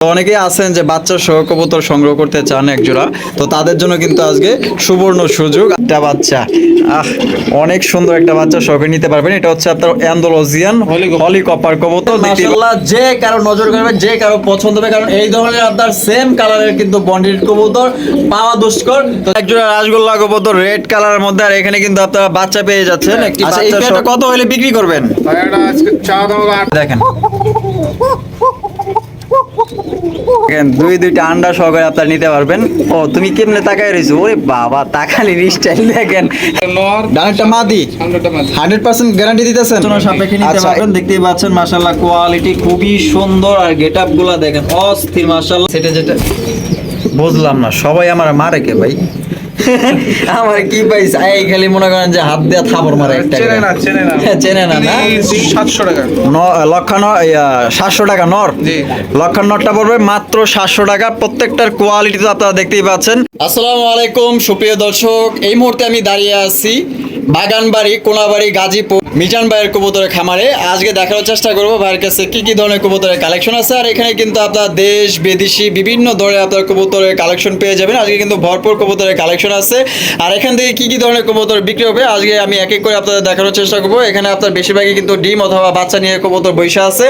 অনেকেই আছেন যে বাচ্চা সহ কবুতর সংগ্রহ করতে চান এক জোড়া। তো তাদের জন্য কিন্তু আজকে সুবর্ণ সুযোগ। একটা বাচ্চা। আহ অনেক সুন্দর একটা বাচ্চা শখে নিতে পারবেন। এটা হচ্ছে আপনার অ্যান্ডোলজিয়ান হলি কপার কবুতর মাশাআল্লাহ যে কারও নজর করবে যে কারও পছন্দ হবে কারণ এই ধরনের আপনার সেম কালারের কিন্তু বন্ডির কবুতর পাওয়া দুষ্কর। তো এক জোড়া রাসগোল্লা কবুতর রেড কালারের মধ্যে আর এখানে কিন্তু আপনারা বাচ্চা পেয়ে যাচ্ছেন। একটি বাচ্চা এই পেয়ারটা কত হলে বিক্রি করবেন? আজকে চা দেখেন দেখেন। দুই দুইটা আন্ডা সহকারে আপনার নিতে পারবেন। ও তুমি কেমনে তাকায় রয়েছো? ওরে বাবা তাকালির স্টাইল দেখেন। ডানেরটা মাদি। হান্ড্রেড পার্সেন্ট গ্যারান্টি দিতেছেন। সাপেক্ষে নিতে আচ্ছা। পারবেন। দেখতেই পাচ্ছেন মাশাল্লাহ কোয়ালিটি খুবই সুন্দর। আর গেট আপগুলা দেখেন অস্থির মাশাল্লাহ সেটা যেটা বুঝলাম না সবাই আমার মারে কে ভাই। আমার কি পাইছে? এই খালি মনে করেন যে হাত দিয়ে থাপড় মারে একটা চেনে না চেনে না। চেনে না না? সাতশো টাকা। লক্ষান্ন সাতশো টাকা নর? জি। লক্ষান্নরটা পড়বে মাত্র সাতশো টাকা। প্রত্যেকটার কোয়ালিটি তো আপনারা দেখতেই পাচ্ছেন। আসসালামু আলাইকুম সুপ্রিয় দর্শক। এই মুহূর্তে আমি দাঁড়িয়ে আছি বাগানবাড়ি কোনাবাড়ি গাজীপুর মিজান ভাইয়ের কবুতরের খামারে। আজকে দেখার চেষ্টা করব ভাইয়ের কাছে কি কি ধরনের কবুতরের কালেকশন আছে। আর এখানে কিন্তু আপনার দেশ বিদেশি বিভিন্ন ধরনের আপনার কবুতরের কালেকশন পেয়ে যাবেন। আজকে কিন্তু ভরপুর কবুতরের কালেকশন আছে। আর এখান থেকে কি কি ধরনের কবুতর বিক্রি হবে? আজকে আমি এক এক করে আপনাদের দেখানোর চেষ্টা করব। এখানে আপনার বেশিরভাগই কিন্তু ডিম অথবা বাচ্চা নিয়ে কবুতর বৈশা আছে।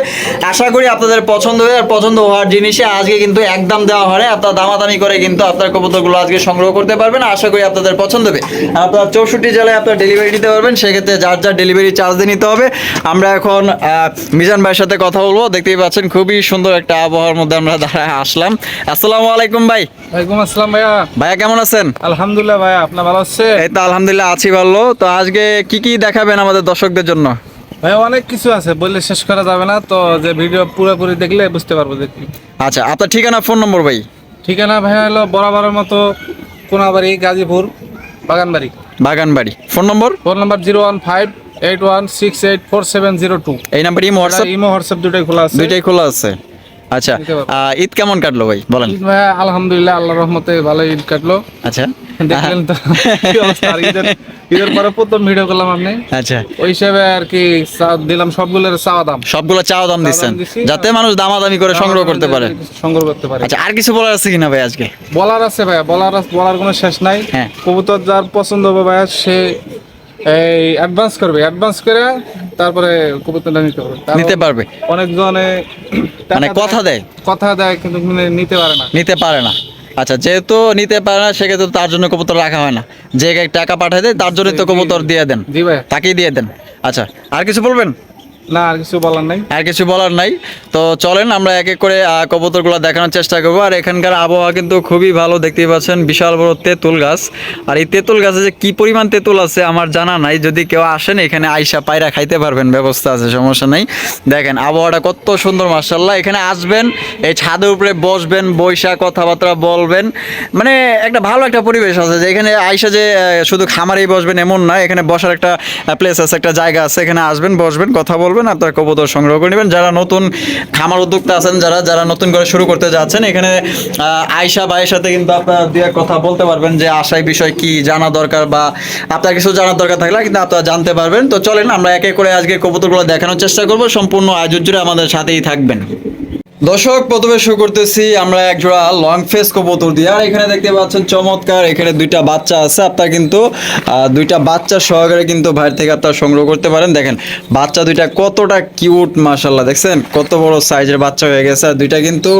আশা করি আপনাদের পছন্দ হবে আর পছন্দ হওয়ার জিনিসে আজকে কিন্তু একদম দেওয়া হয়। আপনার দামাদামি করে কিন্তু আপনার কবুতরগুলো আজকে সংগ্রহ করতে পারবেন। আশা করি আপনাদের পছন্দ হবে। আপনার চৌষট্টি জেলায় আপনার ডেলিভারি নিতে পারবেন। সেক্ষেত্রে যার যার ডেলিভারি চার্জ দিয়ে নিতে হবে। আমরা এখন আহ, মিজান ভাইয়ের সাথে কথা বলব। দেখতেই পাচ্ছেন খুবই সুন্দর একটা আবহাওয়ার মধ্যে আমরা দাঁড়ায় আসলাম। আসসালামু আলাইকুম ভাই। ওয়ালাইকুম আসসালাম ভাইয়া। ভাইয়া কেমন আছেন? আলহামদুলিল্লাহ। ভাইয়া আপনার ভালো আছে এই তো আলহামদুলিল্লাহ আছি ভালো। তো আজকে কি কি দেখাবেন আমাদের দর্শকদের জন্য? ভাইয়া অনেক কিছু আছে বললে শেষ করা যাবে না তো যে ভিডিও পুরোপুরি দেখলে বুঝতে পারব যে আচ্ছা আপনার ঠিকানা ফোন নম্বর ভাই? ঠিকানা ভাইয়া হলো বরাবরের মতো Konabari Gazipur বাগানবাড়ি। বাগানবাড়ি। Phone number? Phone number zero one five eight one six eight four seven zero two. এই number imo WhatsApp? Imo WhatsApp দুটাই খোলা আছে। দুইটাই খোলা আছে। আচ্ছা ঈদ কেমন কাটলো ভাই? বলেন। আলহামদুলিল্লাহ আল্লাহ রহমতে ভালো ঈদ কাটলো। আচ্ছা। দেখলেন তো আর ঈদের ঈদের পরে প্রথম ভিডিও করলাম আপনি আচ্ছা। ওই হিসাবে আর কি চা- দিলাম সবগুলোর চাওয়া দাম। সবগুলো চাওয়া দাম দিচ্ছেন। যাতে মানুষ দামাদামি করে সংগ্রহ করতে পারে। সংগ্রহ করতে পারে। আচ্ছা আর কিছু বলার আছে কিনা ভাই আজকে? বলার আছে ভাইয়া বলার বলার কোনো শেষ নাই। হ্যাঁ। কবুতর যার পছন্দ হবে ভাইয়া সে এই অ্যাডভান্স করবে। অ্যাডভান্স করে তারপরে কবুতরটা নিতে পারবে নিতে পারবে। অনেকজনে মানে কথা দেয়। কথা দেয় কিন্তু মানে নিতে পারে না। নিতে পারে না। আচ্ছা যেহেতু নিতে পারে না সেক্ষেত্রে তার জন্য কবুতর রাখা হয় না। যে টাকা পাঠায় দেয় তার জন্য তো কবুতর দিয়ে দেন। তাকেই দিয়ে দেন। আচ্ছা আর কিছু বলবেন? আর কিছু বলার নাই। তো চলেন, আমরা এক এক করে কবুতরগুলো দেখানোর চেষ্টা করব। আর এখানকার আবহাওয়া কিন্তু খুবই ভালো, দেখতেই পাচ্ছেন, বিশাল বড় তেঁতুল গাছ। আর এই তেঁতুল গাছে যে কি পরিমাণ তেঁতুল আছে আমার জানা নাই। যদি কেউ আসেন, এখানে আইসা পায়রা খাইতে পারবেন, ব্যবস্থা আছে, সমস্যা নাই। দেখেন, আবহাওয়াটা কত সুন্দর মার্শাল্লাহ এখানে আসবেন, এই ছাদের উপরে বসবেন বৈশা কথাবার্তা বলবেন। মানে একটা ভালো একটা পরিবেশ আছে যে এখানে আইসা যে শুধু খামারেই বসবেন এমন না, এখানে বসার একটা প্লেস আছে, একটা জায়গা আছে, এখানে আসবেন, বসবেন, কথা বলবেন। আপনার কবুতর সংগ্রহ করে নেবেন। যারা নতুন খামার উদ্যোক্তা আছেন, যারা যারা নতুন করে শুরু করতে যাচ্ছেন, এখানে আয়সা ভাইয়ের সাথে কিন্তু আপনার দু কথা বলতে পারবেন যে আশায় বিষয় কি জানা দরকার বা আপনার কিছু জানার দরকার থাকলে কিন্তু আপনারা জানতে পারবেন। তো চলেন, আমরা একে এক করে আজকে কবুতরগুলো দেখানোর চেষ্টা করব। সম্পূর্ণ আয়োজন জুড়ে আমাদের সাথেই থাকবেন। দর্শক প্রথমে শুরু করতেছি আমরা এক জোড়া লং ফেস কবুতর দিয়ে। আর এখানে দেখতে পাচ্ছেন চমৎকার এখানে দুইটা বাচ্চা আছে। আপনার কিন্তু দুইটা বাচ্চা সহকারে কিন্তু বাইরে থেকে আপনারা সংগ্রহ করতে পারেন। দেখেন বাচ্চা দুইটা কতটা কিউট মাশাল্লাহ দেখছেন? কত বড় সাইজের বাচ্চা হয়ে গেছে। আর দুইটা কিন্তু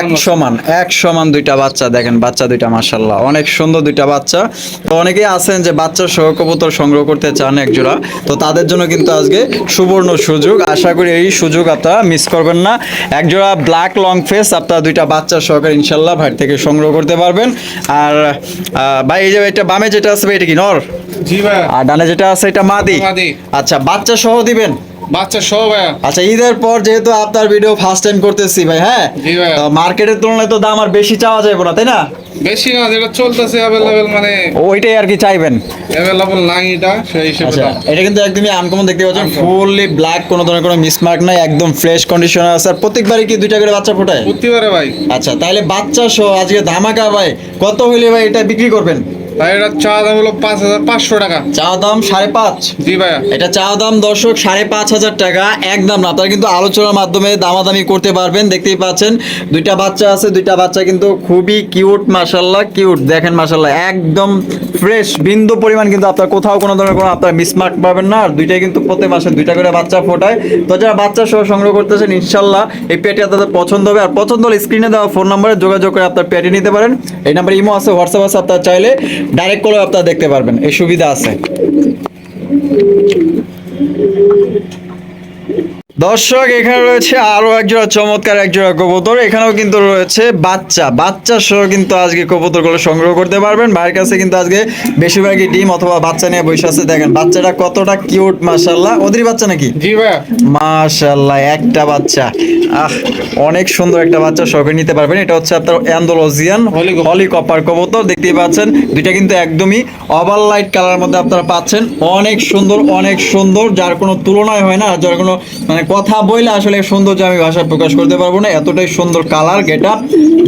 এক সমান এক সমান দুইটা বাচ্চা। দেখেন বাচ্চা দুইটা মাশাল্লাহ অনেক সুন্দর দুইটা বাচ্চা। তো অনেকেই আছেন যে বাচ্চা সহ কবুতর সংগ্রহ করতে চান এক জোড়া তো তাদের জন্য কিন্তু আজকে সুবর্ণ সুযোগ। আশা করি এই সুযোগ আপনারা মিস করবেন না। এক জোড়া ব্ল্যাক লং ফেস আপনারা দুইটা বাচ্চা সহকারে ইনশাল্লাহ ভাই থেকে সংগ্রহ করতে পারবেন। আর ভাই এই যে এটা বামে যেটা আছে এটা কি নর? আর ডানে যেটা আছে এটা মাদি? মাদি। আচ্ছা বাচ্চা সহ দিবেন? বাচ্চা সহ ভাইয়া। আচ্ছা ঈদের পর যেহেতু আপনার ভিডিও ফার্স্ট টাইম করতেছি ভাই হ্যাঁ? মার্কেটের তুলনায় তো দাম আর বেশি চাওয়া যাবে না তাই না? বেশি না যেটা চলতেছে অ্যাভেলেবেল মানে ওইটাই আর কি চাইবেন? অ্যাভেলেবল নাই এটা সেই হিসেবে আচ্ছা এটা কিন্তু একদমই আনকমন দেখতে পাচ্ছেন ফুললি ব্ল্যাক কোনো ধরনের কোনো মিসমার্ক নাই একদম ফ্রেশ কন্ডিশন আছে। আর প্রত্যেকবারই কি দুইটা করে বাচ্চা ফোটায়? প্রতিবারে ভাই। আচ্ছা তাহলে বাচ্চা সহ আজকে ধামাকা ভাই কত হইলে ভাই এটা বিক্রি করবেন? ভাই এটা চা দাম হলো পাঁচ হাজার পাঁচশো টাকা। চা দাম সাড়ে পাঁচ। জি ভাইয়া। এটা চা দাম দর্শক সাড়ে পাঁচ হাজার টাকা একদম না। আপনারা কিন্তু আলোচনার মাধ্যমে দামাদামি করতে পারবেন দেখতেই পাচ্ছেন। দুইটা বাচ্চা আছে দুইটা বাচ্চা কিন্তু খুবই কিউট মাসাল্লাহ কিউট দেখেন মাসাল্লাহ একদম ফ্রেশ বিন্দু পরিমাণ কিন্তু আপনার কোথাও কোনো ধরনের কোনো আপনার মিসমার্ক পাবেন না। আর দুইটাই কিন্তু প্রতি মাসে দুইটা করে বাচ্চা ফোটায়। তো যারা বাচ্চা সহ সংগ্রহ করতেছেন ইনশাল্লাহ এই পেটি আপনাদের পছন্দ হবে। আর পছন্দ হলে স্ক্রিনে দেওয়া ফোন নাম্বারে যোগাযোগ করে আপনার পেটি নিতে পারেন। এই নাম্বারে ইমো আছে হোয়াটসঅ্যাপ আছে আপনারা চাইলে। ডাইরেক্ট করে আপনারা দেখতে পারবেন এই সুবিধা আছে। দর্শক এখানে রয়েছে আরও একজোড়া চমৎকার একজোড়া কবুতর। এখানেও কিন্তু রয়েছে বাচ্চা। বাচ্চা সহ কিন্তু আজকে কবুতরগুলো সংগ্রহ করতে পারবেন। ভাইয়ের কাছে কিন্তু আজকে বেশিরভাগই ডিম অথবা বাচ্চা নিয়ে বসে আছে। দেখেন বাচ্চাটা কতটা কিউট মাশাল্লাহ ওদেরই বাচ্চা নাকি? জি ভাইয়া। মাশাল্লাহ একটা বাচ্চা। আহ অনেক সুন্দর একটা বাচ্চা শখে নিতে পারবেন। এটা হচ্ছে আপনার অ্যান্ডোলজিয়ান হলি কপার। কবুতর। দেখতেই পাচ্ছেন দুইটা কিন্তু একদমই ওভার লাইট কালার মধ্যে আপনারা পাচ্ছেন। অনেক সুন্দর অনেক সুন্দর। যার কোনো তুলনায় হয় না। যার কোনো মানে কথা বইলে আসলে সৌন্দর্য আমি ভাষায় প্রকাশ করতে পারব না। এতটাই সুন্দর কালার গেট আপ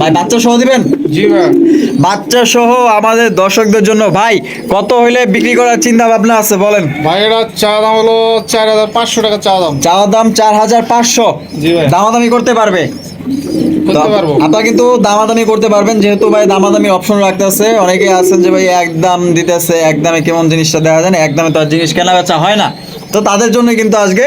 ভাই বাচ্চা সহ দিবেন? জি ভাইয়া বাচ্চা সহ আমাদের দর্শকদের জন্য। ভাই কত হইলে বিক্রি করার চিন্তা ভাবনা আছে বলেন? ভাই এটা চা দাম হলো চার হাজার পাঁচশো টাকা চা দাম। চাওয়া দাম চার হাজার পাঁচশো। জি ভাই। দামাদামি করতে পারবে? আপনারা কিন্তু দামাদামি করতে পারবেন। যেহেতু ভাই দামাদামি অপশন রাখতেছে অনেকে আছেন যে ভাই একদম দিতেছে একদমে কেমন জিনিসটা দেওয়া যায় না একদমে তো আর জিনিস কেনা বেচা হয় না। তো তাদের জন্য কিন্তু আজকে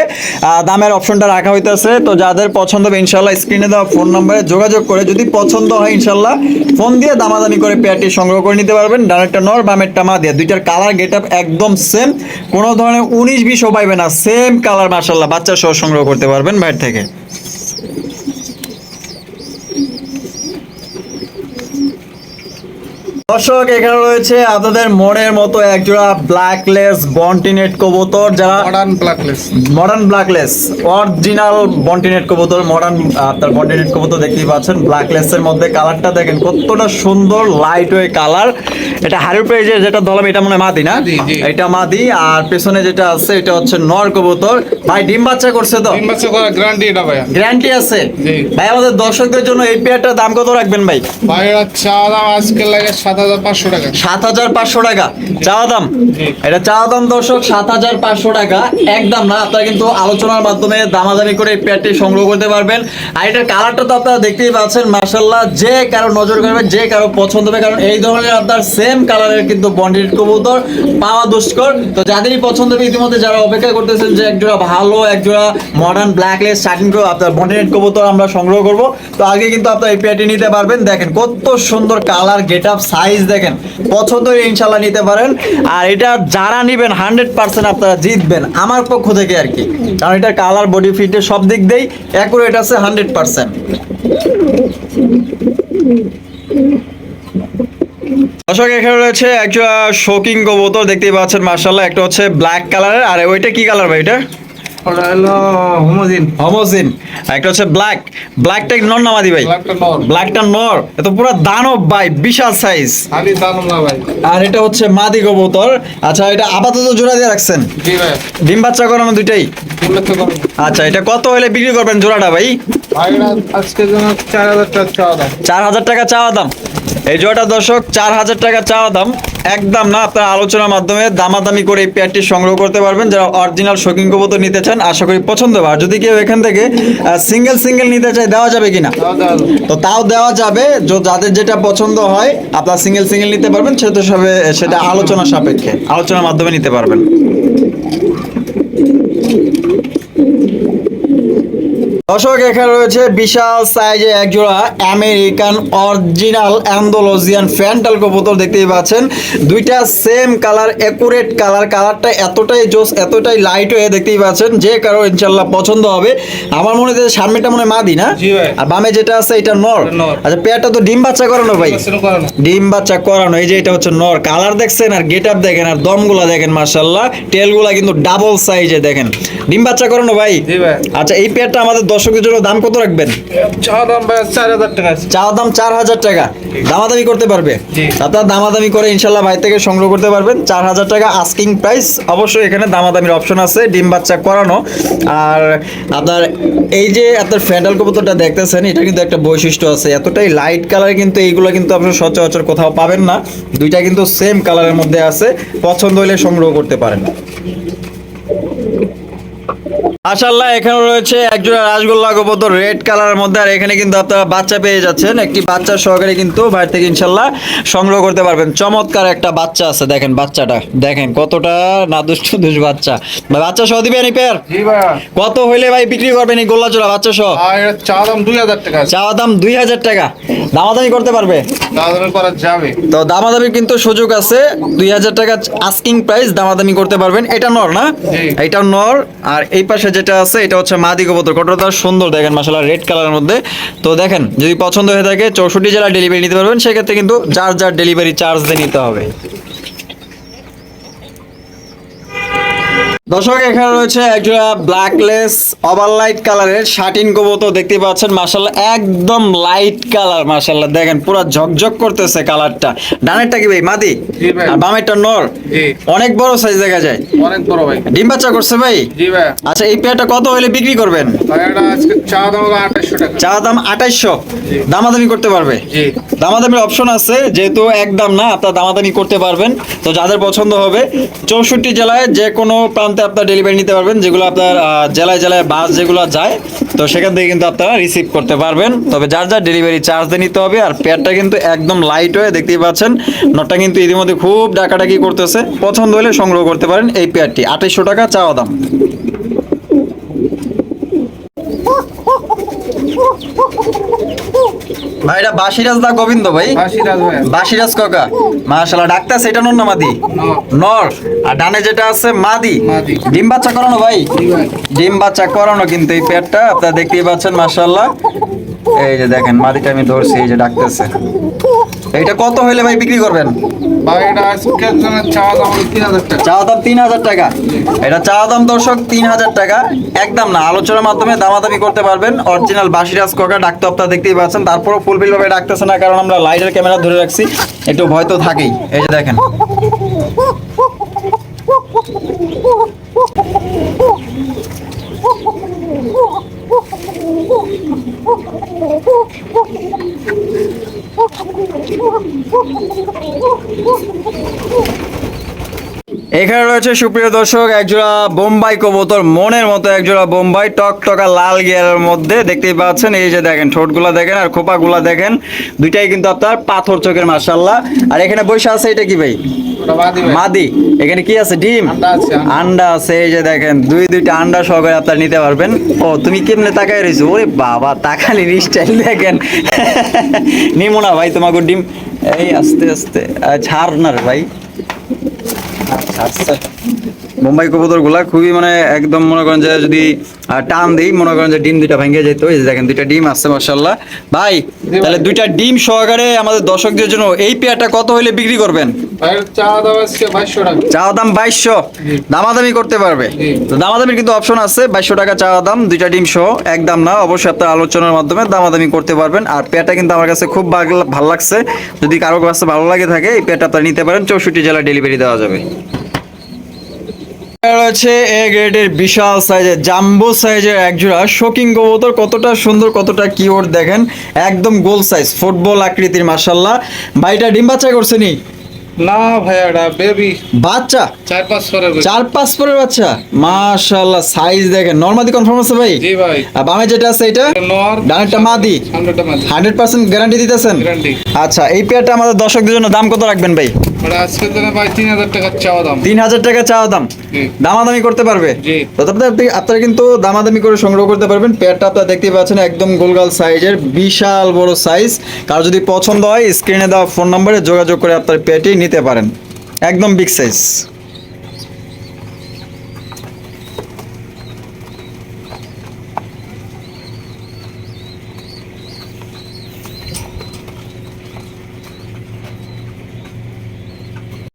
দামের অপশনটা রাখা হইতেছে। তো যাদের পছন্দ হবে ইনশাল্লাহ স্ক্রিনে দেওয়া ফোন নম্বরে যোগাযোগ করে যদি পছন্দ হয় ইনশাল্লাহ ফোন দিয়ে দামাদামি করে পেয়ারটি সংগ্রহ করে নিতে পারবেন। ডানেরটা নর বামেরটা মা দিয়ে। দুইটার কালার গেট আপ একদম সেম কোনো ধরনের উনিশ বিশও পাইবে না সেম কালার মার্শাল্লাহ বাচ্চা সহ সংগ্রহ করতে পারবেন বাইরে থেকে। দর্শক এখানে রয়েছে আপনাদের মনের মতো একজোড়া ব্ল্যাকলেস বন্টিনেট কবুতর যারা modern black lace modern black lace original বন্টিনেট কবুতর মডার্ন আপনার বন্টিনেট কবুতর দেখতেই পাচ্ছেন। ব্ল্যাকলেস এর মধ্যে কালারটা দেখেন কতটা সুন্দর লাইট ওয়ে কালার এটা হারু পেজে যেটা ধরলাম এটা মনে হয় মাদি না। এটা মাদি আর পেছনে যেটা আছে এটা হচ্ছে নর কবুতর। ভাই ডিম বাচ্চা করছে তো? তিন বছর করে গ্যারান্টি এটা ভাইয়া। গ্যারান্টি আছে? জি। ভাই আমাদের দর্শকদের জন্য এই পেয়ারটার দাম কত রাখবেন ভাই? ভাই চা দাম আজকে লাগে কবুতর পাওয়া দুষ্কর। তো যাদেরই পছন্দ ইতিমধ্যে যারা অপেক্ষা করতেছেন যে একজোড়া ভালো, একজোড়া মডার্ন ব্ল্যাকলেস আপনার বন্ডেড কবুতর আমরা সংগ্রহ করব। তো আগে কিন্তু আপনার এই প্যাডটি নিতে পারবেন। দেখেন কত সুন্দর কালার গেট আপ সাইজ দেখেন পছন্দ ইনশাল্লাহ নিতে পারেন। আর এটা যারা নিবেন হান্ড্রেড পার্সেন্ট আপনারা জিতবেন আমার পক্ষ থেকে আর কি। কারণ এটার কালার বডি ফিটের সব দিক দিয়েই অ্যাকুরেট আছে হান্ড্রেড পার্সেন্ট দর্শক, এখানে রয়েছে একটা শোকিং কবুতর, দেখতেই পাচ্ছেন মার্শাল্লাহ একটা হচ্ছে ব্ল্যাক কালারের আর ওইটা কি কালার ভাই এটা ওটা হলো হোমোজিন হোমোজিন একটা হচ্ছে ব্ল্যাক ব্ল্যাকটা নর নামাদি ভাই। ব্ল্যাকটা নর। এত পুরো দানব ভাই বিশাল সাইজ খালি দাম না ভাই। আর এটা হচ্ছে মাদি কবুতর। আচ্ছা এটা আপাতত জোড়া দিয়ে রাখছেন? জি ভাই। ডিম বাচ্চা করানো দুইটাই? আচ্ছা এটা কত হলে বিক্রি করবেন জোড়াটা ভাই? ভাই আজকে জন্য চার হাজার টাকা চা দাম। চার হাজার টাকা চাওয়া দাম। এই জোড়াটা দর্শক চার হাজার টাকা চাওয়া দাম। একদম না আপনার আলোচনার মাধ্যমে দামাদামি করে এই পেয়ারটি সংগ্রহ করতে পারবেন। যারা অরিজিনাল শৌখিন কবুতর নিতে চান আশা করি পছন্দ হবে। আর যদি কেউ এখান থেকে সিঙ্গেল সিঙ্গেল নিতে চায় দেওয়া যাবে কিনা? তো তাও দেওয়া যাবে। যাদের যেটা পছন্দ হয় আপনার সিঙ্গেল সিঙ্গেল নিতে পারবেন। সেটা সবে সেটা আলোচনা সাপেক্ষে আলোচনার মাধ্যমে নিতে পারবেন। দর্শক এখানে রয়েছে বিশাল সাইজে একজোড়া আমেরিকান অরিজিনাল অ্যান্ডোলজিয়ান ফ্যান্টাল কবুতর দেখতেই পাচ্ছেন। দুইটা সেম কালার একুরেট কালার কালারটা এতটাই জোস এতটাই লাইট হয়ে দেখতেই পাচ্ছেন যে কারও ইনশাল্লাহ পছন্দ হবে। আমার মনে হয় সামনেটা মনে মাদি না? আর বামে যেটা আছে এটা নর। আচ্ছা পেয়ারটা তো ডিম বাচ্চা করানো ভাই? ডিম বাচ্চা করানো। এই যে এটা হচ্ছে নর। কালার দেখছেন আর গেট আপ দেখেন আর দমগুলা দেখেন মার্শাল্লাহ টেলগুলা কিন্তু ডাবল সাইজে দেখেন। ডিম বাচ্চা করানো ভাই? ভাই। আচ্ছা এই পেয়ারটা আমাদের দর্শকদের জন্য দাম কত রাখবেন? চা দাম চার হাজার টাকা আছে। দাম চার হাজার টাকা। দামাদামি করতে পারবে। আপনার দামাদামি করে ইনশাল্লাহ ভাই থেকে সংগ্রহ করতে পারবেন। চার হাজার টাকা আস্কিং প্রাইস অবশ্যই এখানে দামাদামির অপশন আছে ডিম বাচ্চা করানো। আর আপনার এই যে আপনার ফ্যান্ডাল কবুতরটা দেখতেছেন এটা কিন্তু একটা বৈশিষ্ট্য আছে। এতটাই লাইট কালার কিন্তু এইগুলো কিন্তু আপনার সচরাচর কোথাও পাবেন না। দুইটা কিন্তু সেম কালারের মধ্যে আছে। পছন্দ হলে সংগ্রহ করতে পারেন। মাশাআল্লাহ এখানে রয়েছে একজোড়া রাসগোল্লা কবুতর রেড কালারের মধ্যে আর এখানে কিন্তু আপনারা বাচ্চা পেয়ে যাচ্ছেন। একটি বাচ্চা সহকারে কিন্তু বাইরে থেকে ইনশাল্লাহ সংগ্রহ করতে পারবেন। চমৎকার একটা বাচ্চা আছে দেখেন বাচ্চাটা। দেখেন কতটা নাদুস দুষ বাচ্চা। ভাই বাচ্চা সহ দিবেন পেয়ার কত হইলে ভাই বিক্রি করবেন এই গোল্লা জোড়া বাচ্চা সহ? চা দাম দুই হাজার টাকা চাওয়া দাম দুই হাজার টাকা। দামাদামি করতে পারবে? করা যাবে। তো দামাদামির কিন্তু সুযোগ আছে। দুই হাজার টাকা আস্কিং প্রাইস দামাদামি করতে পারবেন। এটা নর না। এটা নর আর এই পাশে যেটা আছে, এটা হচ্ছে মাদি কবুতর। কতটা সুন্দর দেখেন মাসাল্লাহ রেড কালারের মধ্যে। তো দেখেন, যদি পছন্দ হয়ে থাকে, চৌষট্টি জেলা ডেলিভারি নিতে পারবেন। সেক্ষেত্রে কিন্তু যার যার ডেলিভারি চার্জ দিয়ে নিতে হবে। দর্শক এখানে রয়েছে একজোড়া ব্ল্যাকলেস ওভারলাইট কালারের শার্টিন কবুতর দেখতে পাচ্ছেন। মাশাল্লাহ একদম লাইট কালার মাশাল্লাহ দেখেন পুরো ঝকঝক করতেছে কালারটা ডানেরটা কি ভাই? মাদি? আর বামেরটা নর? অনেক বড় সাইজ দেখা যায়। অনেক বড় ভাই। ডিম বাচ্চা করছে ভাই? জি ভাইয়া আচ্ছা এই পেয়ারটা কত হলে বিক্রি করবেন? ভাই আজকে চা দাম হলো আঠাশশো টাকা। চা দাম আঠাইশশো। দামাদামি করতে পারবে? জি। দামাদামির অপশন আছে যেহেতু একদম না আপনার দামাদামি করতে পারবেন। তো যাদের পছন্দ হবে চৌষট্টি জেলায় যে কোনো প্রান্তে আপনার ডেলিভারি নিতে পারবেন যেগুলো আপনার জেলায় জেলায় বাস যেগুলো যায় তো সেখান থেকে কিন্তু আপনারা রিসিভ করতে পারবেন তবে যার যার ডেলিভারি চার্জ দিয়ে নিতে হবে আর পেয়ারটা কিন্তু একদম লাইট হয়ে দেখতেই পাচ্ছেন নটটা কিন্তু ইতিমধ্যে খুব ডাকাডাকি করতেছে পছন্দ হলে সংগ্রহ করতে পারেন এই পেয়ারটি আঠাইশশো টাকা চাওয়া দাম ভাই এটা বাসিরাজ দা গোবিন্দ ভাই? বাসিরাজ কাকা। মাশাআল্লাহ ডাক্তার সেটা নর না মাদি? নর। আর ডানে যেটা আছে মাদি। ডিম বাচ্চা করানো ভাই? ভাই। ডিম বাচ্চা করানো কিন্তু এই পেটটা আপনারা দেখতেই পাচ্ছেন মাশাআল্লাহ। এই যে দেখেন মাদিটা আমি ধরছি এই যে ডাকতেছে। এইটা কত হইলে ভাই বিক্রি করবেন? ভাই এটা আজকের জন্য চা দাম টাকা। চাওয়া দাম তিন হাজার টাকা। এটা চাওয়া দাম দর্শক তিন হাজার টাকা। একদম না আলোচনার মাধ্যমে দামাদামি করতে পারবেন। অরিজিনাল বাসিরাজ কাকা ডাকতে আপনারা দেখতেই পাচ্ছেন। তারপরও ফুলফিল ভাবে ডাকতেছে না কারণ আমরা লাইটের ক্যামেরা ধরে রাখছি। একটু ভয় তো থাকেই। এই যে দেখেন। এখানে রয়েছে সুপ্রিয় দর্শক, একজোড়া বোম্বাই কবুতর, মনের মতো একজোড়া বোম্বাই টক টকা লাল গিয়ারের মধ্যে দেখতেই পাচ্ছেন, এই যে দেখেন, ঠোঁটগুলা দেখেন আর খোপাগুলা দেখেন, দুইটাই কিন্তু আপনার পাথর চোখের মার্শাল্লাহ আর এখানে বসে আছে এটা কি ভাই? মাদি এখানে কি আছে? ডিম? আন্ডা আছে, এই যে দেখেন দুই দুইটা আন্ডা সহকারে আপনারা নিতে পারবেন। ও তুমি কেমনে তাকায় রয়েছো? ওরে বাবা তাকালি স্টাইল দেখেন। নিমো না ভাই তোমাকে ডিম। এই আস্তে আস্তে। ছাড় না রে ভাই। আচ্ছা আচ্ছা। মুম্বাই কবুতরগুলা খুবই মানে একদম মনে করেন যে যদি টান দিই মনে করেন যে ডিম দুইটা ভেঙে যেত এই যে দেখেন দুইটা ডিম আসছে মার্শাল্লাহ ভাই। তাহলে দুইটা ডিম সহকারে আমাদের দর্শকদের জন্য এই পেয়ারটা কত হইলে বিক্রি করবেন? চা দাম বাইশশো চাওয়া দাম বাইশশো। দামাদামি করতে পারবে। তো দামাদামির কিন্তু অপশন আছে বাইশশো টাকা চাওয়া দাম দুইটা ডিম সহ একদম না অবশ্যই আপনার আলোচনার মাধ্যমে দামাদামি করতে পারবেন। আর পেয়ারটা কিন্তু আমার কাছে খুব ভালো লাগছে। যদি কারও কাছে ভালো লাগে থাকে এই পেয়ারটা আপনারা নিতে পারেন চৌষট্টি জেলা ডেলিভারি দেওয়া যাবে। রয়েছে এ গ্রেডের বিশাল সাইজের জাম্বো সাইজের একজোড়া শোকিং কবুতর। কতটা সুন্দর কতটা কিওর দেখেন। একদম গোল সাইজ ফুটবল আকৃতির মাসাল্লাহ ভাইটা ডিম বাচ্চা করছে নি? না ভাই বেবি বাচ্চা? চার পাঁচ করে চার পাঁচ পরের বাচ্চা? মাশাআল্লাহ সাইজ দেখেন। নরমাদি কনফার্ম আছে ভাই? জি ভাই। আর বামে যেটা আছে এটা? নর ডানেরটা মাদি। গ্যারান্টি দিতেছেন? গ্যারান্টি আচ্ছা এই পেয়ারটা আমাদের দর্শকদের জন্য দাম কত রাখবেন ভাই? ওটা আজকের জন্য ভাই তিন হাজার টাকা চাওয়া দাম। তিন হাজার টাকা চাওয়া দাম? দামাদামি করতে পারবে? আপনারা কিন্তু দামাদামি করে সংগ্রহ করতে পারবেন। পেয়ারটা আপনারা দেখতে পাচ্ছেন একদম গোলগাল সাইজের বিশাল বড় সাইজ কার যদি পছন্দ হয় স্ক্রিনে দেওয়া ফোন নম্বরে যোগাযোগ করে আপনার পেয়ারটি নিতে পারেন। একদম বিগ সাইজ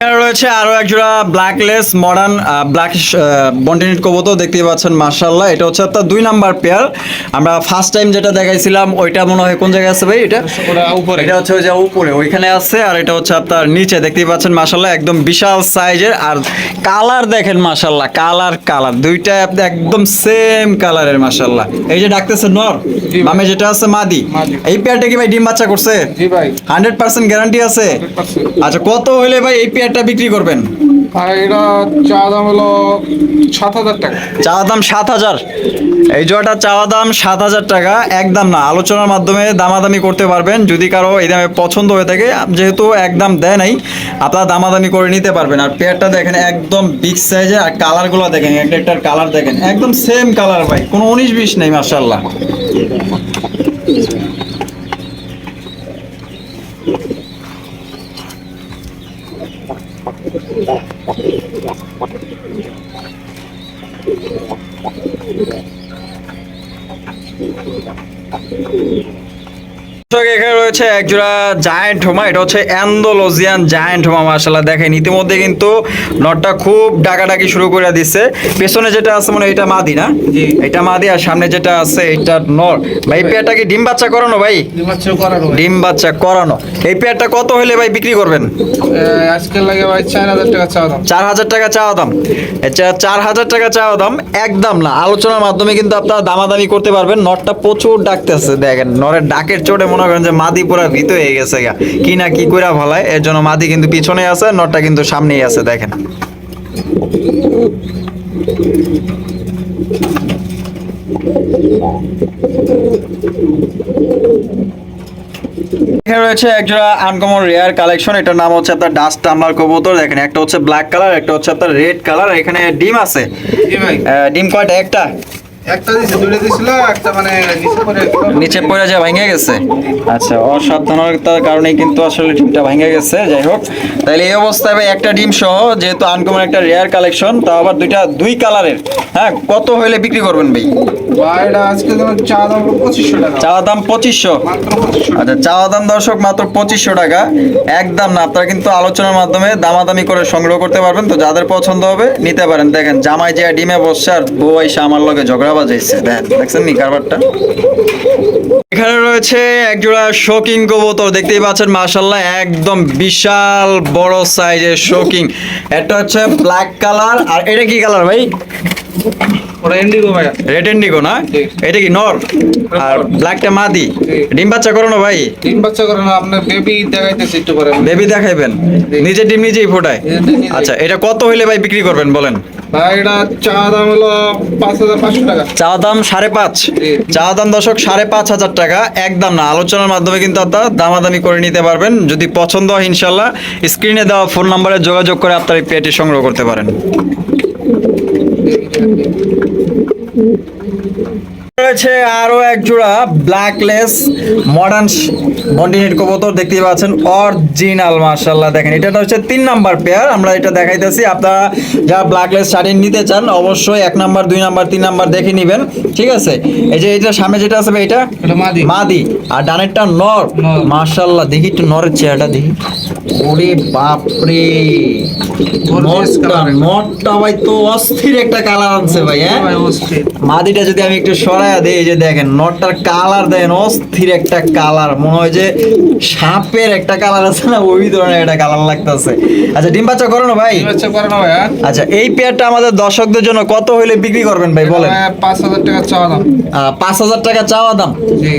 Arrow. রয়েছে আরও এক জোড়া ব্ল্যাকলেস মডার্ন ব্ল্যাক বন্টিনেট কবুতর দেখতেই পাচ্ছেন মার্শাল্লাহ এটা হচ্ছে আপনার দুই নাম্বার পেয়ার আমরা ফার্স্ট টাইম যেটা দেখাইছিলাম ওইটা মনে হয় কোন জায়গায় আছে ভাই এটা? উপরে। এটা হচ্ছে ওই যে উপরে ওইখানে আছে আর এটা হচ্ছে আপনার নিচে দেখতেই পাচ্ছেন মাশাল্লাহ একদম বিশাল সাইজের আর কালার দেখেন মাশাল্লাহ কালার কালার দুইটা একদম সেম কালারের মাশাল্লাহ এই যে ডাকতেছে নর। মামে যেটা আছে মাদি। এই পেয়ারটা কি ভাই ডিম বাচ্চা করছে? জি ভাই। হান্ড্রেড পার্সেন্ট গ্যারান্টি আছে? আচ্ছা কত হলে ভাই এই পেয়ারটা বিক্রি করবেন? আর এটা চা দাম হলো সাত হাজার টাকা। চাওয়া দাম সাত হাজার। এই জোড়াটা চাওয়া দাম সাত হাজার টাকা একদম না। আলোচনার মাধ্যমে দামাদামি করতে পারবেন। যদি কারও এই দামে পছন্দ হয়ে থাকে যেহেতু একদম দেয় নাই আপনারা দামাদামি করে নিতে পারবেন। আর পেয়ারটা দেখেন একদম বিগ সাইজের আর কালারগুলো দেখেন একটা একটার কালার দেখেন। একদম সেম কালার ভাই। কোনো উনিশ বিশ নেই মার্শাল্লাহ দর্শক, এখানে রয়েছে এক জোড়া জায়ান্ট হোমা এটা হচ্ছে জায়ান্ট হোমা মার্শাল্লাহ দেখেন। ইতিমধ্যে কিন্তু নটটা খুব ডাকাডাকি শুরু করে দিচ্ছে পেছনে যেটা আছে মানে এটা মাদি না? এটা মাদি আর সামনে যেটা আছে এটা নর। ভাই পেয়ারটা কি ডিম বাচ্চা করানো ভাই। ডিম বাচ্চা করানো এই পেয়ারটা কত হলে ভাই বিক্রি করবেন? এ, লাগে ভাই চার হাজার টাকা চা দাম। চার হাজার টাকা চাওয়া দাম। আচ্ছা চার হাজার টাকা চাওয়া দাম একদম না। আলোচনার মাধ্যমে কিন্তু আপনারা দামাদামি করতে পারবেন। নটটা প্রচুর ডাকতেছে দেখেন। নরের ডাকের চোটে মনে করেন যে মাদি পুরা ভীত হয়ে গেছে গা। কি না কি কইরা ভালায় এর জন্য মাদি কিন্তু পিছনে আছে নটটা কিন্তু সামনেই আছে দেখেন। এখানে রয়েছে একজোড়া আনকমন রেয়ার কালেকশন এটার নাম হচ্ছে আপনার ডাস্ট টাম্বার কবুতর দেখেন একটা হচ্ছে ব্ল্যাক কালার একটা হচ্ছে আপনার রেড কালার এখানে ডিম আছে। ডিম কয়টা? একটা? একটা দিছে দুটো দিছিল একটা মানে নিচে পড়ে নিচে পড়ে যা ভেঙে গেছে। আচ্ছা অসাবধানতার কারণে কিন্তু আসলে ডিমটা ভেঙে গেছে যাই হোক। তাহলে এই অবস্থায় ভাই একটা ডিম সহ যেহেতু আনকমন একটা রেয়ার কালেকশন তা আবার দুইটা দুই কালারের হ্যাঁ কত হইলে বিক্রি করবেন ভাই? ভাই আজকে তোমার চা দাম পঁচিশশো টাকা। চাওয়া দাম পঁচিশশো। আচ্ছা চাওয়া দাম দর্শক মাত্র পঁচিশশো টাকা। একদম না আপনারা কিন্তু আলোচনার মাধ্যমে দামাদামি করে সংগ্রহ করতে পারবেন তো যাদের পছন্দ হবে নিতে পারেন। দেখেন জামাই যে ডিমে বসছে আর বউ এসে আমার লগে ঝগড়া বাজাইছে দেখছেন নি কারবারটা? এখানে রয়েছে একজোড়া শোকিং কবুতর দেখতেই পাচ্ছেন মাশাল্লাহ একদম বিশাল বড় সাইজের শোকিং একটা হচ্ছে ব্ল্যাক কালার আর এটা কি কালার ভাই? ওটা ইন্ডিগো ভাই। রেড এন্ডিগো না? এটা কি নর আর ব্ল্যাকটা মাদি? ডিম বাচ্চা করো না ভাই? তিন বাচ্চা করে না আপনার বেবি দেখাইতেছে একটু করে বেবি দেখাইবেন? নিজে ডিম নিজেই ফোটায়। আচ্ছা এটা কত হইলে ভাই বিক্রি করবেন বলেন? চা দাম সাড়ে পাঁচ। চা দাম দশক সাড়ে পাঁচ হাজার টাকা। একদম না। আলোচনার মাধ্যমে কিন্তু আপনার দামাদামি করে নিতে পারবেন। যদি পছন্দ হয় ইনশাল্লাহ স্ক্রিনে দেওয়া ফোন নাম্বারে যোগাযোগ করে আপনার এই পেটি সংগ্রহ করতে পারেন। রয়েছে আরও এক জোড়া ব্ল্যাকলেস মডার্ন বন্ডিনেট কবুতর দেখতে পাচ্ছেন অরিজিনাল মার্শাল্লাহ দেখেন এটা হচ্ছে তিন নাম্বার পেয়ার আমরা এটা দেখাইতেছি। আপনারা যারা ব্ল্যাকলেস শাড়ি নিতে চান অবশ্যই এক নাম্বার দুই নাম্বার তিন নাম্বার দেখে নেবেন ঠিক আছে? এই যে এটা সামনে যেটা আছে ভাই, এটা? এটা মাদি। মাদি। আর ডানেরটা নর। মার্শাল্লাহ দেখি একটু নরের চেহারাটা দেখি। ওরে বাপরে। নটটা ভাই তো অস্থির একটা কালার আনছে ভাই হ্যাঁ? মাদিটা যদি আমি একটু দিই এই যে দেখেন নটটার কালার দেখেন অস্থির একটা কালার মনে হয় যে সাপের একটা কালার আছে না ওই ধরনের একটা কালার লাগতেছে। আচ্ছা ডিম বাচ্চা করো না ভাই? আচ্ছা এই পেয়ারটা আমাদের দর্শকদের জন্য কত হইলে বিক্রি করবেন ভাই বলেন? পাঁচ হাজার টাকা চা দাম। পাঁচ হাজার টাকা চাওয়া দাম।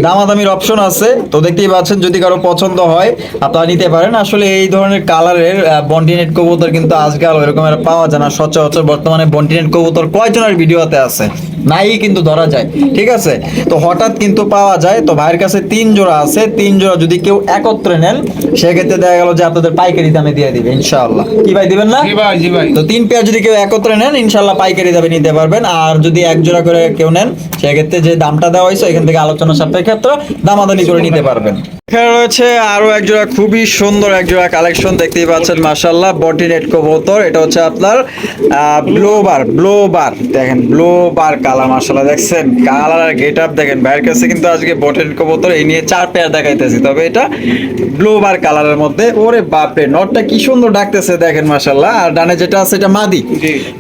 দামাদামির অপশন আছে। তো দেখতেই পাচ্ছেন যদি কারও পছন্দ হয় আপনারা নিতে পারেন। আসলে এই ধরনের কালারের বন্টিনেট কবুতর কিন্তু আজকাল ওইরকম আর পাওয়া যায় না। সচরাচর বর্তমানে বন্টিনেট কবুতর কয়জনের ভিডিওতে আছে? নাই কিন্তু ধরা যায় ঠিক আছে? তো হঠাৎ কিন্তু পাওয়া যায় তো ভাইয়ের কাছে তিন জোড়া আছে তিন জোড়া যদি কেউ একত্রে নেন সেক্ষেত্রে দেখা গেল যে আপনাদের পাইকারি দামে দিয়ে দিবে ইনশাআল্লাহ। কি ভাই দিবেন না? তো তিন পেয়ার যদি কেউ একত্রে নেন ইনশাল্লাহ পাইকারি দামে নিতে পারবেন। আর যদি এক জোড়া করে কেউ নেন সেক্ষেত্রে যে দামটা দেওয়া হয়েছে এখান থেকে আলোচনা সাপেক্ষে দামাদানি করে নিতে পারবেন। এখানে রয়েছে আরও এক জোড়া খুবই সুন্দর এক জোড়া কালেকশন দেখতেই পাচ্ছেন মাশাল্লাহ বডি নেট কবুতর এটা হচ্ছে আপনার ব্লোবার ব্লোবার দেখেন ব্লোবার কালার মাশাল্লাহ দেখছেন কালার আর গেট আপ দেখেন ভাইয়ের কাছে কিন্তু আজকে বডি নেট কবুতর এই নিয়ে চার পেয়ার দেখাইতেছি তবে এটা ব্লোবার কালারের মধ্যে ওরে বাপরে নটটা কি সুন্দর ডাকতেছে দেখেন মাশাল্লাহ আর ডানে যেটা আছে এটা মাদি।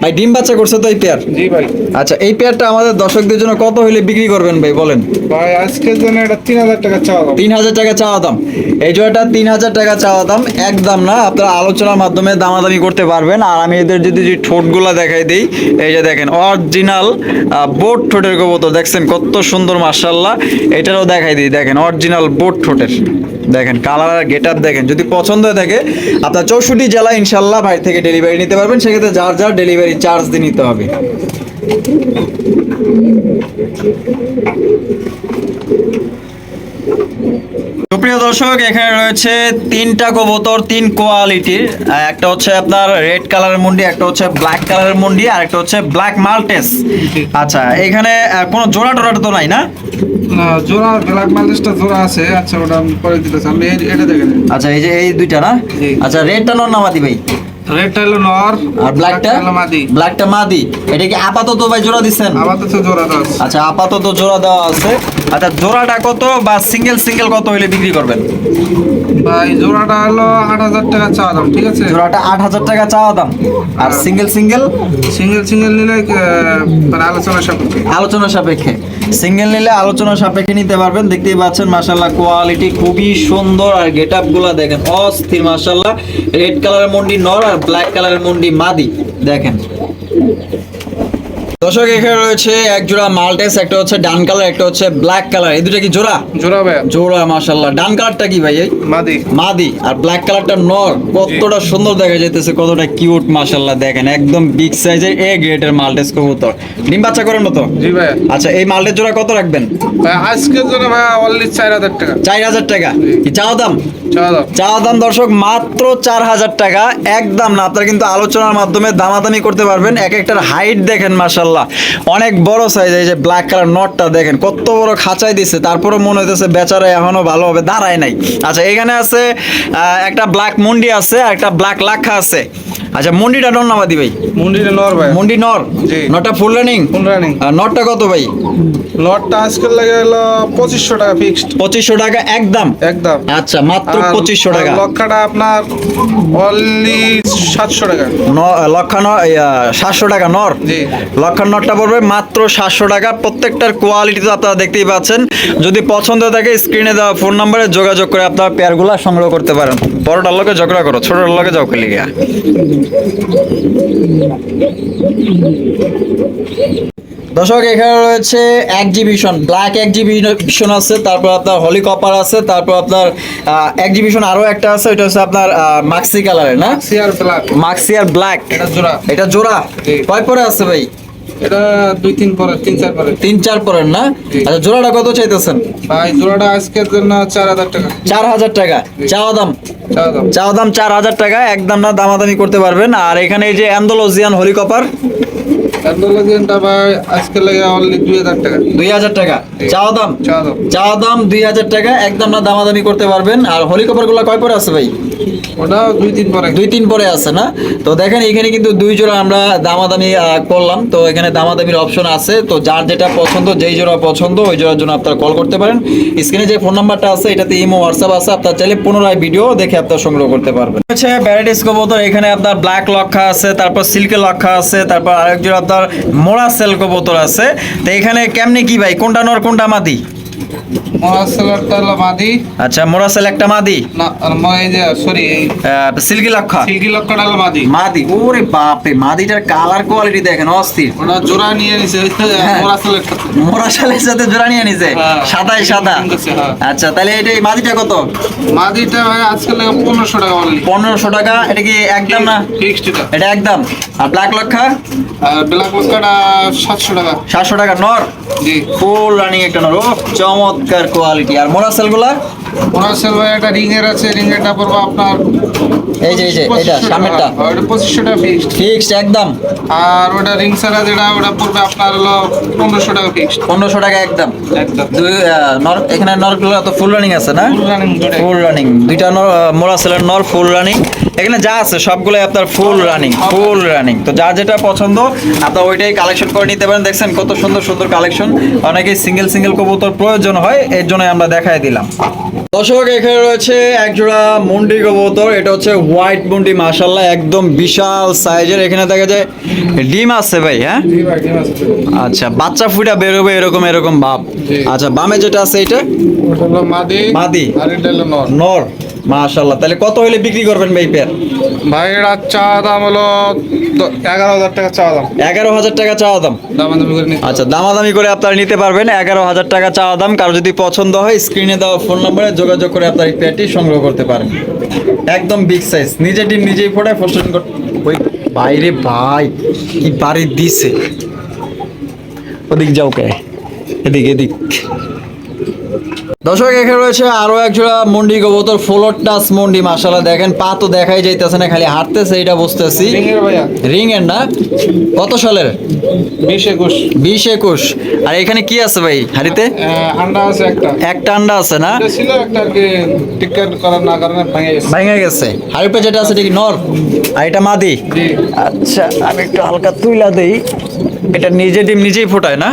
ভাই ডিম বাচ্চা করছে তো এই পেয়ার জি ভাই। আচ্ছা এই পেয়ারটা আমাদের দর্শকদের জন্য কত হইলে বিক্রি করবেন ভাই বলেন? ভাই আজকের জন্য এটা তিন হাজার টাকা চাওয়া তিন হাজার টাকা চাওয়া দাম। এই জোড়াটা তিন হাজার টাকা চাওয়া দাম। একদম না, আপনারা আলোচনার মাধ্যমে দামাদামি করতে পারবেন। আর আমি এদের যদি যে ঠোঁটগুলো দেখাই দিই, এই যে দেখেন অরিজিনাল বোট ঠোঁটের কবুতর। দেখছেন কত সুন্দর মার্শাল্লাহ এটারও দেখাই দিই, দেখেন অরিজিনাল বোট ঠোঁটের। দেখেন কালার আর গেট আপ দেখেন। যদি পছন্দ হয়ে থাকে, আপনার চৌষট্টি জেলা ইনশাল্লাহ বাইরে থেকে ডেলিভারি নিতে পারবেন। সেক্ষেত্রে যার যার ডেলিভারি চার্জ দিয়ে নিতে হবে। সুপ্রিয় দর্শক এখানে রয়েছে তিনটা কবুতর তিন কোয়ালিটির। একটা হচ্ছে আপনার রেড কালারের মুন্ডি একটা হচ্ছে ব্ল্যাক কালারের মুন্ডি আর একটা হচ্ছে ব্ল্যাক মাল্টেস। আচ্ছা এখানে কোনো জোড়া টোড়া তো নাই না? জোড়া ব্ল্যাক জোড়া আছে। আচ্ছা ওটা আমি পরে দিতেছি আমি এই- এটা দেখে আচ্ছা এই যে এই দুইটা না? আচ্ছা রেডটা নর নামাদি ভাই। রেডটা হলো নর আর ব্ল্যাকটা হলো মাদি। ব্ল্যাকটা মাদি। এটা কি আপাতত ভাই জোড়া আপাতত জোড়া আচ্ছা আপাতত জোড়া দেওয়া আছে। আচ্ছা জোড়াটা কত বা সিঙ্গেল সিঙ্গেল কত হইলে বিক্রি করবেন? ভাই জোড়াটা হলো আট হাজার টাকা চাওয়া দাম ঠিক আছে? জোড়াটা টাকা চাওয়া দাম। আর সিঙ্গেল সিঙ্গেল সিঙ্গেল সিঙ্গেল নিলে মানে আলোচনা সাপেক্ষে। আলোচনা সাপেক্ষে। সিঙ্গেল নিলে আলোচনা সাপেক্ষে নিতে পারবেন। দেখতেই পাচ্ছেন মাসাল্লাহ কোয়ালিটি খুবই সুন্দর। আর গেট আপগুলা দেখেন, অস্থির মাসাল্লাহ রেড কালারের মন্ডি নর আর ব্ল্যাক কালারের মন্ডি মাদি। দেখেন। দর্শক এখানে রয়েছে এক জোড়া মাল্টেস একটা হচ্ছে ডান কালার একটা হচ্ছে ব্ল্যাক কালার। এই দুটা কি জোড়া? জোড়া ভাই জোড়া মাশাল্লাহ ডান কালারটা কি ভাই এই? মাদি। মাদি। আর ব্ল্যাক কালারটা নর। কতটা সুন্দর দেখা যাইতেছে কতটা কিউট মাশাল্লাহ দেখেন। একদম বিগ সাইজের এ গ্রেডের মাল্টেস কবুতর। ডিম বাচ্চা করেন তো জি ভাই আচ্ছা এই মাল্টের জোড়া কত রাখবেন? ভাই আজকের জন্য ভাই অনলি চার হাজার টাকা। চার হাজার টাকা। কি চাও দাম? চাওয়া দাম। দর্শক মাত্র চার হাজার টাকা। একদম না আপনারা কিন্তু আলোচনার মাধ্যমে দামাদামি করতে পারবেন। এক একটার হাইট দেখেন মার্শাল্লাহ অনেক বড় সাইজ এই যে ব্ল্যাক কালার নটটা দেখেন কত বড় খাঁচাই দিছে। তারপরে মনে হইতেছে বেচারা এখনও ভালোভাবে দাঁড়ায় নাই। আচ্ছা এখানে আছে একটা ব্ল্যাক মুন্ডি আছে আর একটা ব্ল্যাক লাখা আছে। আচ্ছা মুন্ডিটা নর নামাদি ভাই? মুন্ডিটা নর ভাই। মুন্ডি নর? জি। নটটা ফুল রানিং কোন রানিং নটটা কত ভাই? লটটা আজকের লাগে হলো পঁচিশশো টাকা ফিক্সড পঁচিশশো টাকা একদম? একদম। আচ্ছা মাত্র আর- পঁচিশশো আর টাকা। লক্ষাটা আপনার অনলি সাতশো টাকা। লক্ষান্ন সাতশো টাকা নর? জি। লক্ষান্নরটা পড়বে মাত্র সাতশো টাকা। প্রত্যেকটার কোয়ালিটি তো আপনারা দেখতেই পাচ্ছেন। যদি পছন্দ থাকে স্ক্রিনে দেওয়া ফোন নাম্বারে যোগাযোগ করে আপনারা পেয়ারগুলো সংগ্রহ করতে পারেন। বড়টার লোকে ঝগড়া করো ছোটটার লোকে যাও খেলে গিয়া। দর্শক এখানে রয়েছে একজিবিশন ব্ল্যাক এক্সিবিশন আছে তারপর আপনার হলি কপার আছে তারপর আপনার একজিবিশন আরও একটা আছে ওইটা হচ্ছে আপনার মাক্সি কালারের না? ব্ল্যাক মাক্সি আর ব্ল্যাক এটা জোড়া। এটা জোড়া। কয় পরে আছে ভাই? এটা দুই তিন পরে তিন চার পরে তিন চার পরের না? আচ্ছা জোড়াটা কত চাইতেছেন? ভাই জোড়াটা আজকের জন্য চার হাজার টাকা। চার হাজার টাকা। চাওয়া দাম? চাওয়া দাম। চার হাজার টাকা একদম না দামাদামি করতে পারবেন। আর এখানে এই যে অ্যান্ডোলজিয়ান হলিকপার অ্যান্ডোলজিয়ানটা ভাই আজকের লাগে অনলি দুই হাজার টাকা। দুই হাজার টাকা। চাওয়া দাম? চাওয়া দাম। চাওয়া দাম দুই হাজার টাকা একদম না দামাদামি করতে পারবেন। আর হলিকপারগুলো কয় পরে আছে ভাই? ওটাও দুই তিন পরে। দুই তিন পরে আছে না? তো দেখেন, এখানে কিন্তু দুই জোড়া আমরা দামাদামি করলাম। তো এখানে দামাদামির অপশন আছে। তো যার যেটা পছন্দ, যেই জোড়া পছন্দ, ওই জোড়ার জন্য আপনারা কল করতে পারেন। স্ক্রিনে যে ফোন নাম্বারটা আছে, এটাতে ইমো হোয়াটসঅ্যাপ আছে। আপনার চাইলে পুনরায় ভিডিও দেখে আপনার সংগ্রহ করতে পারবেন। হচ্ছে ভ্যারাইটিস কবুতর এখানে আপনার ব্ল্যাক লক্ষা আছে, তারপর সিল্কের লক্ষা আছে, তারপর আরেক জোড়া আপনার মোড়া সেল কবুতর আছে। তো এখানে কেমনে কি ভাই? কোনটা নর, কোনটা মাদি? মাদি। আচ্ছা মোড়া একটা মাদি? না এই যে সরি এই লক্ষা? সিল্কি লক্ষটা হলো মাদি। মাদি ওরে বাপরে মাদিটার কালার কোয়ালিটি দেখেন অস্থির। ওটা জোড়া নিয়ে নিছে। সাথে। মোরা সাথে জোড়া নিয়ে নিছে। সাদাই সাদা? তাহলে এটা মাদিটা কত? মাদিটা ভাই লাগে পনেরোশো টাকা অনলি টাকা এটা কি একদম না? ফিক্সড এটা। একদম। আর ব্ল্যাক লক্ষা? ব্ল্যাক লক্ষটা সাতশো টাকা। সাতশো টাকা নর। ফুল রানিং একটা নর চমৎকার কোয়ালিটি আর মোরা সেলগুলা ভাই একটা রিং এর আছে রিং এরটা পড়বে আপনার এই যে এই যে এটা সামনেরটা। ওটা পঁচিশশো টাকা ফিক্সড ফিক্সড একদম। আর ওটা রিং ছাড়া যেটা ওটা পড়বে আপনার হলো পনেরোশো টাকা ফিক্সড পনেরোশো টাকা একদম। একদম। দুই নর এখানে নরগুলো তো ফুল রানিং আছে না। ফুল রানিং দুইটা নর মোরা সেলের নর ফুল রানিং এখানে যা আছে সবগুলোই আপনার ফুল রানিং ফুল রানিং তো যার যেটা পছন্দ আপনার ওইটাই কালেকশন করে নিতে পারেন। দেখছেন কত সুন্দর সুন্দর কালেকশন অনেকেই সিঙ্গেল সিঙ্গেল কবুতর প্রয়োজন হয় এর জন্য আমরা দেখাই দিলাম। দর্শক এখানে রয়েছে একজোড়া মুন্ডি কবুতর। এটা হচ্ছে হোয়াইট মুন্ডি মাসাল্লাহ একদম বিশাল সাইজের। এখানে দেখা যায় ডিম আছে ভাই হ্যাঁ? আচ্ছা বাচ্চা ফুটা বেরোবে এরকম এরকম ভাব আচ্ছা বামে যেটা আছে এটা? মাদি মাদি। আর এটা হলো নর। নর। মাশাল্লাহ তাহলে কত হলে বিক্রি করবেন ভাই পেয়ার ভাই এটা চা দাম হলো এগারো হাজার টাকা চা দাম। এগারো হাজার টাকা চাওয়া দাম? দামাদামি করে আচ্ছা দামাদামি করে আপনারা নিতে পারবেন। এগারো হাজার টাকা চাওয়া দাম কারও যদি পছন্দ হয় স্ক্রিনে দেওয়া ফোন নম্বরে যোগাযোগ করে আপনার এই পেয়ারটি সংগ্রহ করতে পারেন। একদম বিগ সাইজ নিজে ডিম নিজেই ফোটায় ফোস্টেন ওই বাইরে ভাই কি বাড়ি দিছে। ওদিক যাও কে এদিক এদিক। দর্শক এখানে রয়েছে আরও এক জোড়া মন্ডি কবুতর ফ্লোর টাচ মন্ডি মাসালা দেখেন পা তো দেখাই যাইতেছে না খালি হাঁটতেছে এটা বুঝতেছি। রিং এর না? কত সালের? বিশ একুশ। বিশ একুশ। আর এখানে কি আছে ভাই হাড়িতে? আন্ডা আছে একটা। একটা আন্ডা আছে না? ছিল একটা টিকেট করার না কারণে ভেঙে গেছে। পে যেটা আছে এটা কি নর? আর এটা মাদি? আচ্ছা আমি একটু হালকা তুইলা দেই। এটা নিজে ডিম নিজেই ফোটায় না?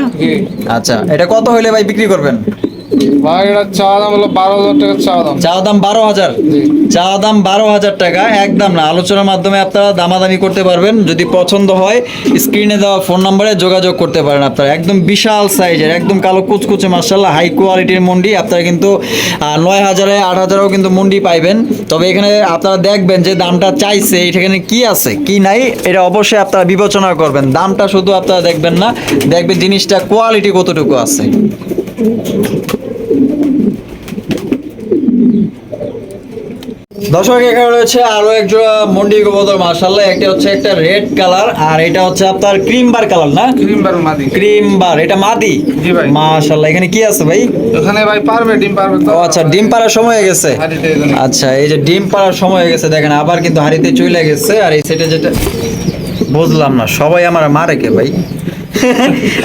আচ্ছা এটা কত হইলে ভাই বিক্রি করবেন? ভাই এটা চা দাম হলো বারো হাজার টাকা চা দাম। চা দাম বারো হাজার। চা দাম বারো হাজার টাকা একদম না। আলোচনার মাধ্যমে আপনারা দামাদামি করতে পারবেন। যদি পছন্দ হয় স্ক্রিনে দেওয়া ফোন নম্বরে যোগাযোগ করতে পারেন আপনারা। একদম বিশাল সাইজের একদম কালো কুচকুচে মার্শাল্লাহ হাই কোয়ালিটির মন্ডি। আপনারা কিন্তু নয় হাজারে আট হাজারেও কিন্তু মন্ডি পাইবেন। তবে এখানে আপনারা দেখবেন যে দামটা চাইছে এখানে কি আছে কি নাই এটা অবশ্যই আপনারা বিবেচনা করবেন। দামটা শুধু আপনারা দেখবেন না দেখবেন জিনিসটা কোয়ালিটি কতটুকু আছে। দর্শক এখানে রয়েছে আরও এক জোড়া মন্ডি কবুতর মার্শাল্লাহ একটা হচ্ছে একটা রেড কালার আর এটা হচ্ছে আপনার ক্রিম বার কালার না? ক্রিম বার মাদি। ক্রিম বার এটা মাদি? জি ভাই। মাশাল্লাহ এখানে কি আছে ভাই? ওখানে ভাই পারবে ডিম পারবে তো। আচ্ছা ডিম পাড়ার সময় হয়ে গেছে। আচ্ছা এই যে ডিম পাড়ার সময় হয়ে গেছে দেখেন আবার কিন্তু হাড়িতে চলে গেছে আর এই সেটা যেটা বুঝলাম না সবাই আমার মারে কে ভাই?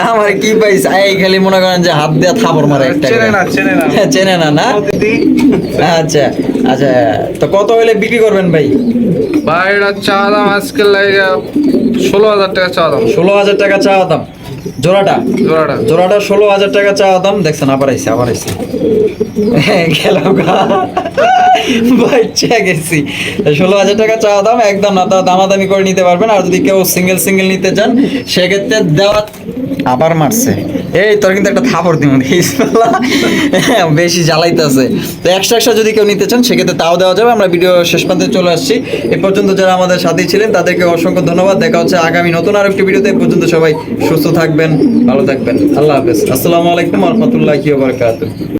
আমার কি পাইছে এই খালি মনে করেন যে হাত দিয়ে থাপড় মারে একটা চেনে না চেনে না। চেনে না না? আচ্ছা আচ্ছা তো কত হলে বিক্রি করবেন ভাই? ভাই এটা চা দাম আজকে লাগে ষোলো হাজার টাকা চা দাম। ষোলো হাজার টাকা চা দাম। জোড়াটা? জোড়াটা। জোড়াটা ষোলো হাজার টাকা চা দাম। দেখছেন আবার আইসি আবার আইসি গেল গা। বাচ্চা গেছি। ষোলো হাজার টাকা চাওয়া দাম, একদম না দামাদামি করে নিতে পারবেন। আর যদি কেউ সিঙ্গেল সিঙ্গেল নিতে চান, সেক্ষেত্রে দেওয়া আবার মারছে। এই, তোর কিন্তু একটা থাপড় দিব বেশি জ্বালাইতেছে। তো এক্সট্রা এক্সট্রা যদি কেউ নিতে চান, সেক্ষেত্রে তাও দেওয়া যাবে। আমরা ভিডিও শেষ প্রান্তে চলে আসছি। এ পর্যন্ত যারা আমাদের সাথেই ছিলেন, তাদেরকে অসংখ্য ধন্যবাদ। দেখা হচ্ছে আগামী নতুন আর একটি ভিডিওতে। এ পর্যন্ত সবাই সুস্থ থাকবেন, ভালো থাকবেন। আল্লাহ হাফেজ। আসসালামু আলাইকুম রহমতুল্লাহ বারকাতুহ।